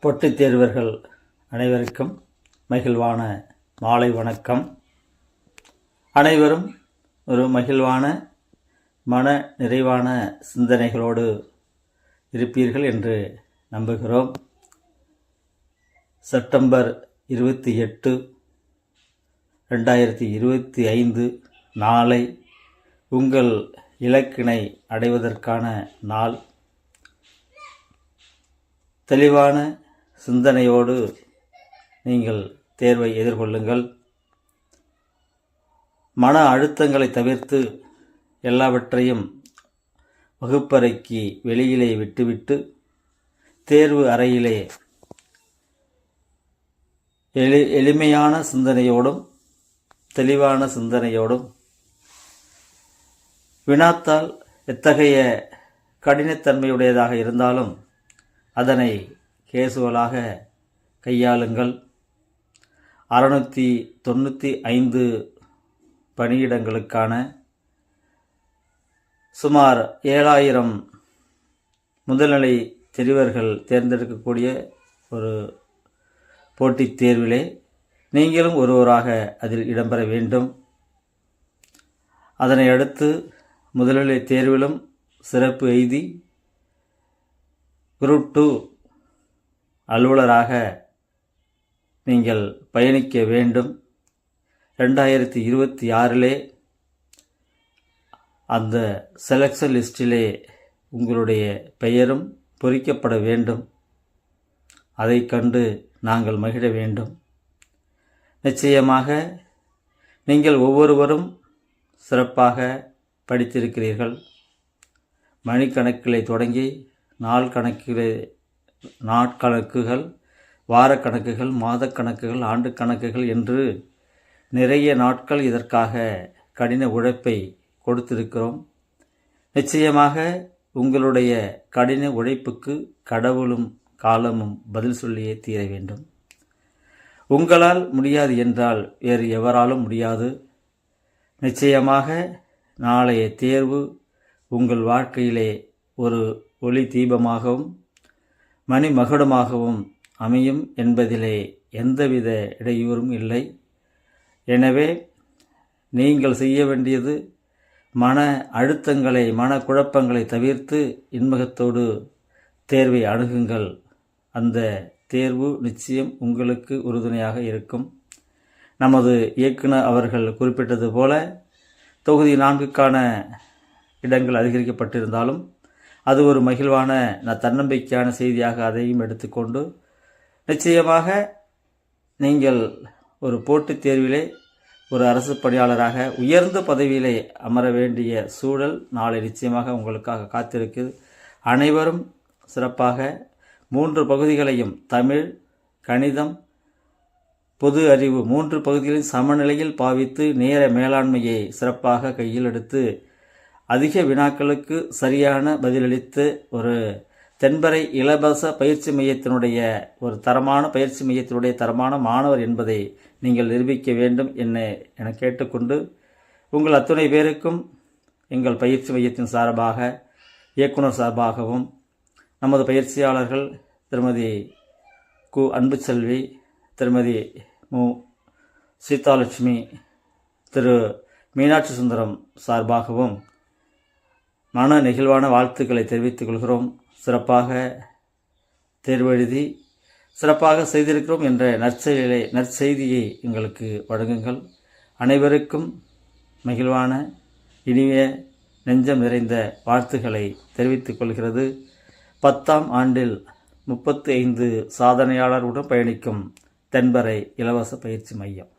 பொட்டுத் தேர்வர்கள் அனைவருக்கும் மகிழ்வான மாலை வணக்கம். அனைவரும் ஒரு மகிழ்வான மன நிறைவான சிந்தனைகளோடு இருப்பீர்கள் என்று நம்புகிறோம். செப்டம்பர் இருபத்தி எட்டு ரெண்டாயிரத்தி இருபத்தி ஐந்து நாளை உங்கள் இலக்கினை அடைவதற்கான நாள். தெளிவான சிந்தனையோடு நீங்கள் தேர்வை எதிர்கொள்ளுங்கள். மன அழுத்தங்களை தவிர்த்து எல்லாவற்றையும் வகுப்பறைக்கு வெளியிலே விட்டுவிட்டு தேர்வு அறையிலே எளி எளிமையான சிந்தனையோடும் தெளிவான சிந்தனையோடும் வினாத்தால் எத்தகைய கடினத்தன்மையுடையதாக இருந்தாலும் அதனை கேசுவலாக கையாளுங்கள். அறுநூற்றி தொண்ணூற்றி ஐந்து பணியிடங்களுக்கான சுமார் ஏழாயிரம் முதல்நிலை தெரிவர்கள் தேர்ந்தெடுக்கக்கூடிய ஒரு போட்டித் தேர்விலே நீங்களும் ஒருவராக அதில் இடம்பெற வேண்டும். அதனை அடுத்து முதல்நிலை தேர்விலும் சிறப்பு எய்தி குரூப் டூ அலுவலராக நீங்கள் பயணிக்க வேண்டும். ரெண்டாயிரத்தி இருபத்தி ஆறிலே அந்த செலெக்ஷன் லிஸ்டிலே உங்களுடைய பெயரும் பொறிக்கப்பட வேண்டும். அதை கண்டு நாங்கள் மகிழ வேண்டும். நிச்சயமாக நீங்கள் ஒவ்வொருவரும் சிறப்பாக படித்திருக்கிறீர்கள். மணிக்கணக்கிலே தொடங்கி நாள் கணக்கிலே நாட்கணக்குகள் வாரக்கணக்குகள் மாதக்கணக்குகள் ஆண்டு கணக்குகள் என்று நிறைய நாட்கள் இதற்காக கடின உழைப்பை கொடுத்திருக்கிறோம். நிச்சயமாக உங்களுடைய கடின உழைப்புக்கு கடவுளும் காலமும் பதில் சொல்லியே தீர வேண்டும். உங்களால் முடியாது என்றால் வேறு எவராலும் முடியாது. நிச்சயமாக நாளைய தேர்வு உங்கள் வாழ்க்கையிலே ஒரு ஒளி தீபமாகவும் மணிமகுடமாகவும் அமையும் என்பதிலே எந்தவித இடையூறும் இல்லை. எனவே நீங்கள் செய்ய வேண்டியது மன அழுத்தங்களை மன குழப்பங்களை தவிர்த்து இன்முகத்தோடு தேர்வை அணுகுங்கள். அந்த தேர்வு நிச்சயம் உங்களுக்கு உறுதுணையாக இருக்கும். நமது இயக்குனர் அவர்கள் குறிப்பிட்டது போல தொகுதி நான்குக்கான இடங்கள் அதிகரிக்கப்பட்டிருந்தாலும் அது ஒரு மகிழ்வான ந- தன்னம்பிக்கையான செய்தியாக அதையும் எடுத்துக்கொண்டு நிச்சயமாக நீங்கள் ஒரு போட்டித் தேர்விலே ஒரு அரசு பணியாளராக உயர்ந்த பதவியிலே அமர வேண்டிய சூழல் நாளை நிச்சயமாக உங்களுக்காக காத்திருக்குது அனைவரும் சிறப்பாக மூன்று பகுதிகளையும் தமிழ் கணிதம் பொது அறிவு மூன்று பகுதிகளில் சமநிலையில் பாவித்து நேர மேலாண்மையை சிறப்பாக கையில் எடுத்து அதிக வினாக்களுக்கு சரியான பதிலளித்து ஒரு தென்பரை இலவச பயிற்சி மையத்தினுடைய ஒரு தரமான பயிற்சி மையத்தினுடைய தரமான மாணவர் என்பதை நீங்கள் நிரூபிக்க வேண்டும் என்ன என கேட்டுக்கொண்டு உங்கள் அத்துணை பேருக்கும் எங்கள் பயிற்சி மையத்தின் சார்பாக இயக்குனர் சார்பாகவும் நமது பயிற்சியாளர்கள் திருமதி கு. அன்புச்செல்வி திருமதி மு. சீதாலட்சுமி திரு. மீனாட்சி சுந்தரம் சார்பாகவும் மன நெகிழ்வான வாழ்த்துக்களை தெரிவித்துக் கொள்கிறோம். சிறப்பாக தேர்வெழுதி சிறப்பாக செய்திருக்கிறோம் என்ற நற்செயலை நற்செய்தியை எங்களுக்கு வழங்குங்கள். அனைவருக்கும் மகிழ்வான இனிய நெஞ்சம் நிறைந்த வாழ்த்துக்களை தெரிவித்துக் கொள்கிறது. பத்தாம் ஆண்டில் முப்பத்தி ஐந்து சாதனையாளருடன் பயணிக்கும் தென்பரை இலவச பயிற்சி மையம்.